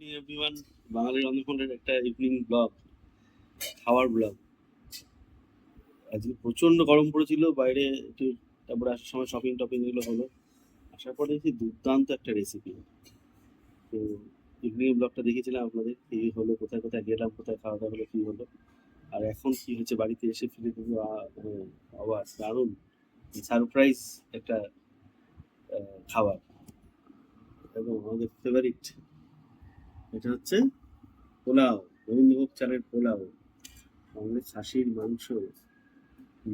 Everyone বাঙালি রন্ধনখণ্ডের একটা evening blog খাওয়ার blog আজকে প্রচণ্ড গরম পড়েছিল, বাইরে একটু তারপরে আসার সময় শপিং টপিং এগুলো হলো। আসার পরে দেখি দুর্দান্ত একটা রেসিপি তো ইভিনিং ব্লগটা দেখেছিলাম আপনাদের, কি হলো, কোথায় কোথায় গেলাম, কোথায় খাওয়া দাওয়া হলো, কি হলো। আর এখন কি হচ্ছে, বাড়িতে এসে ফিরে দেখি আ- মানে দারুণ সারপ্রাইজ একটা খাবার। এবং আমাদের ফেভারিট এটা হচ্ছে পোলাও, গোবিন্দভোগ চালের পোলাও। আমাদের খাসির মাংস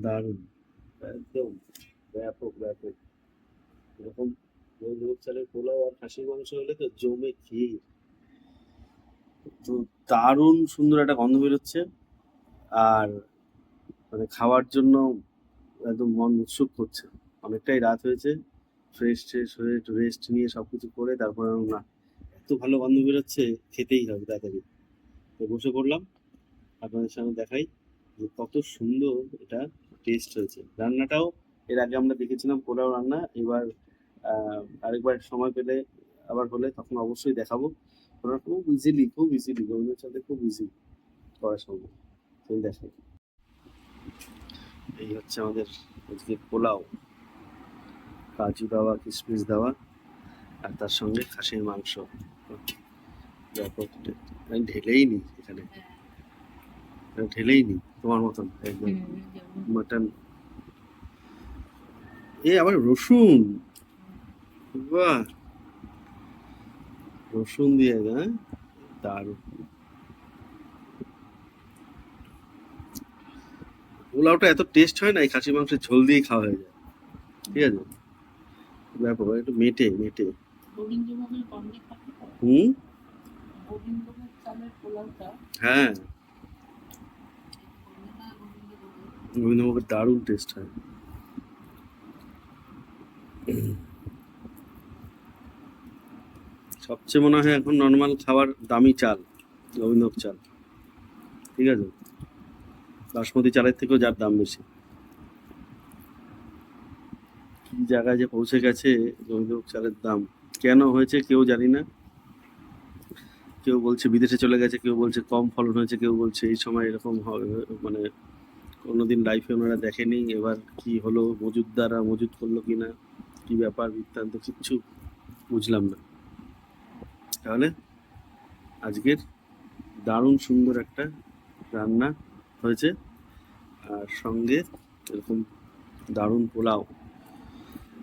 দারুণ, একদম ব্যাপক ব্যাপক। এরকম গোবিন্দভোগ চালের পোলাও আর খাসির মাংস হলে তো জমে ক্ষীর। তো দারুণ সুন্দর একটা গন্ধ বেরোচ্ছে। আর মানে খাওয়ার জন্য একদম মন উৎসুক করছে অনেকটাই রাত হয়েছে ফ্রেশ ট্রেশ হয়ে একটু রেস্ট নিয়ে সবকিছু করে তারপরে আমরা এত ভালো গন্ধ বেরোচ্ছে, খেতেই হবে তাড়াতাড়ি। তো বসে পড়লাম, আপনাদের সামনে দেখাই যে কত সুন্দর এটা টেস্ট হয়েছে। রান্নাটাও এর আগে আমরা দেখেছিলাম পোলাও রান্না, এবার আরেকবার সময় পেলে আবার হলে তখন অবশ্যই দেখাবো। ওরা খুব ইজিলি খুব ইজিলি গরমের সাথে খুব ইজি করা সম্ভব। তুমি দেখাই। এই হচ্ছে আমাদের আজকে পোলাও। কাজু দেওয়া কিশমিশ দেওয়া, আর তার সঙ্গে খাসির মাংস। আমি ঢেলেই নি এখানে। ঢেলেই নি তোমার মতন একদম। মাটন। এ আবার রসুন। বাহ। রসুন দিয়ে হ্যাঁ? দারুণ। পোলাওটা এত টেস্ট হয় না এই খাসি মাংসের ঝোল দিয়ে খাওয়া হয়ে যায়। ঠিক আছে? ব্যাপক একটু মেটে মেটে। হুম হ্যাঁ। দারুণ টেস্ট হয়। সবচেয়ে মনে হয় এখন নর্মাল খাবার দামি চাল গোবিন্দভোগ চাল। ঠিক আছে? বাসমতি চালের থেকেও যার দাম বেশি। কি জায়গায় যে পৌঁছে গেছে গোবিন্দভোগ চালের দাম? কেন হয়েছে কেউ জানি না। কেউ বলছে বিদেশে চলে গেছে, কেউ বলছে কম ফলন হয়েছে, কেউ বলছে এই সময় এরকম হবে মানে কোনোদিন লাইফে ওনারা দেখেনি, এবার কি হলো মজুদদাররা মজুদ করল কি না কি ব্যাপার বৃত্তান্ত কিচ্ছু বুঝলাম না। তাহলে আজকের দারুণ সুন্দর একটা রান্না হয়েছে, আর সঙ্গে এরকম দারুণ পোলাও।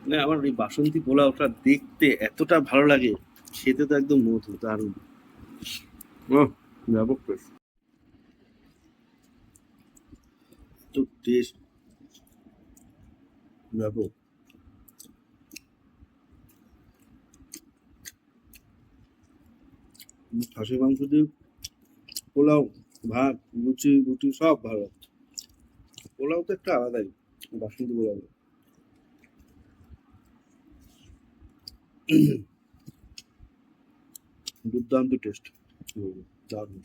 মানে আমার ওই বাসন্তী পোলাওটা দেখতে এতটা ভালো লাগে, খেতে তো একদম মধু, দারুণ। ব্যাপক টেস্ট তো টেস্ট ব্যাপক খাসির মাংস দিয়ে পোলাও, ভাত, লুচি, রুটি, সব ভালো। পোলাও তো একটা আলাদাই, বাসন্তী পোলাও। দুর্দান্ত টেস্ট। দারুণ।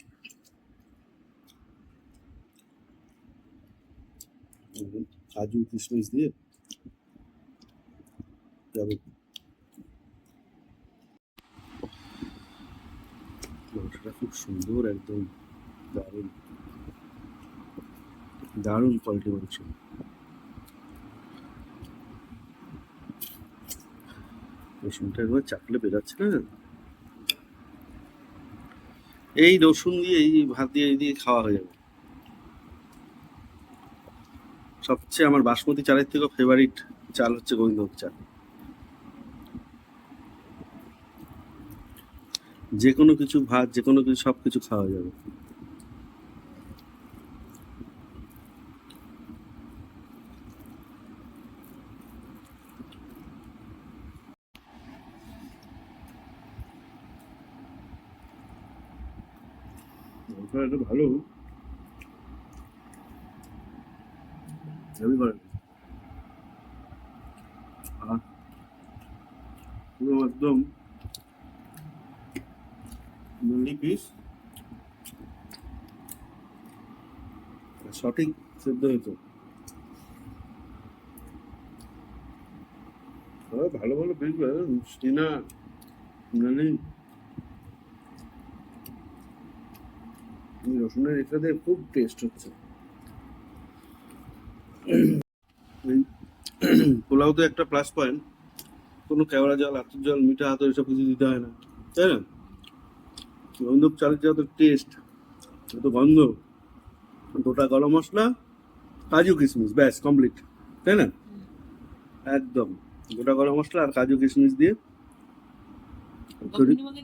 কাজু কিশমিশ দিয়ে। যাবে। খুব সুন্দর, একদম দারুণ। দারুণ কোয়ালিটি মাংস। রসুনটা একবার চাকলে বেরাচ্ছে না? এই রসুন দিয়ে, এই ভাত দিয়ে, এই দিয়ে খাওয়া হয়ে যাবে। সবচেয়ে আমার বাসমতি চালের থেকেও ফেভারিট চাল হচ্ছে গোবিন্দভোগ চাল। যে কোনো কিছু ভাত যে কোনো কিছু সব কিছু খাওয়া যাবে। ওটা একটা ভালো। আমি ভালো। পুরো একদম নলি পিস সঠিক সেদ্ধ হতো ভালো ভালো পিস মিষ্টি না রসুনের এটাতে খুব টেস্ট হচ্ছে। পোলাও তো একটা প্লাস পয়েন্ট কোনো কেওড়া জল আতর জল মিঠা আতর এসব কিছু দিতে হয় না তাই না? গোবিন্দভোগ চালের যত টেস্ট এত গন্ধ গোটা গরম মশলা কাজু কিশমিশ ব্যাস কমপ্লিট তাই না? একদম গোটা গরম মশলা আর কাজু কিশমিশ দিয়ে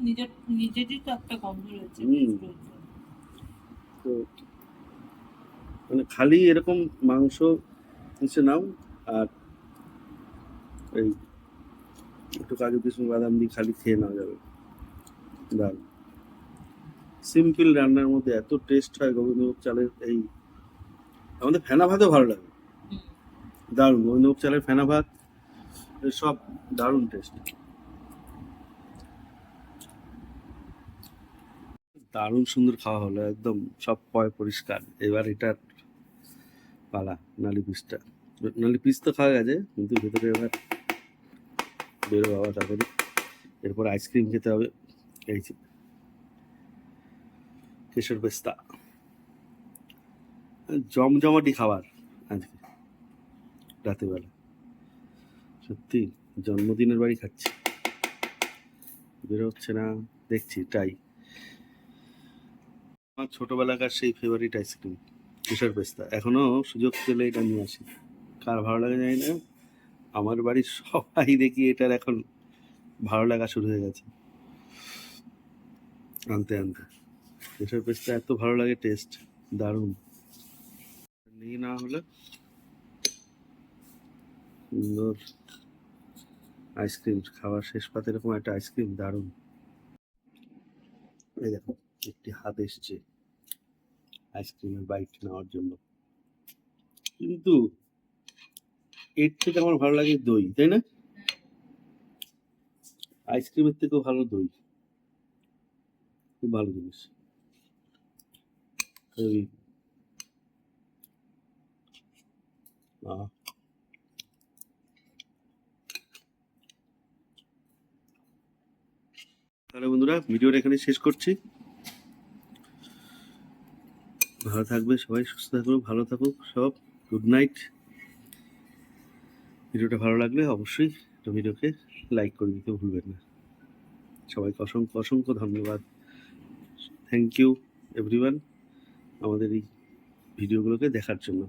নিজের নিজেরই তো একটা গন্ধ রয়েছে। তো মানে খালি এরকম মাংস এসে নাও আর এই একটু কাজু কিশমিশ বাদাম দিয়ে খালি খেয়ে নেওয়া যাবে। ডাল। সিম্পল রান্নার মধ্যে এত টেস্ট হয় গোবিন্দভোগ চালের এই আমাদের ফেনা ভাতও ভালো লাগে। দারুণ গোবিন্দভোগ চালের ফেনা ভাত সব দারুণ টেস্ট দারুণ সুন্দর খাওয়া হলো, একদম সব পয় পরিষ্কার। এবার এটার পালা, নালি পিসটা। নালি পিস তো খাওয়া গেছে, কিন্তু ভেতরে এবার বেরো বাবা, তারপরে এরপর আইসক্রিম খেতে হবে। এই যে, কেশর পেস্তা। জমজমাটি খাবার আজকে রাতের বেলা সত্যি, জন্মদিনের বাড়ি খাচ্ছি। বেরো হচ্ছে না, দেখছি, তাই। আমার ছোটবেলাকার সেই ফেভারিট আইসক্রিম কেশর পেস্তা এখনও সুযোগ পেলে এটা নিয়ে আসি। কার ভালো লাগে জানি না? আমার বাড়ির সবাই দেখি এটার এখন ভালো লাগা শুরু হয়ে গেছে। আনতে আনতে। কেশর পেস্তা এত ভালো লাগে টেস্ট দারুণ। নিয়ে না হলে সুন্দর আইসক্রিম খাওয়ার শেষ পাতে এরকম একটা আইসক্রিম দারুণ। এই দেখো। একটি হাত এসছে আইসক্রিমের বাইট নেওয়ার জন্য। কিন্তু এর থেকে আমার ভালো লাগে দই, তাই না? আইসক্রিমের থেকেও ভালো দই। খুব ভালো জিনিস। আহ। তাহলে বন্ধুরা, ভিডিওটা এখানে শেষ করছি। ভালো থাকবে, সবাই সুস্থ থাকবে ভালো থাকুক, সব গুড নাইট ভিডিওটা ভালো লাগলে অবশ্যই ভিডিওকে লাইক করে দিতে ভুলবেন না। সবাইকে অসংখ্য অসংখ্য ধন্যবাদ। থ্যাংক ইউ এভরিওয়ান আমাদের এই ভিডিওগুলোকে দেখার জন্য।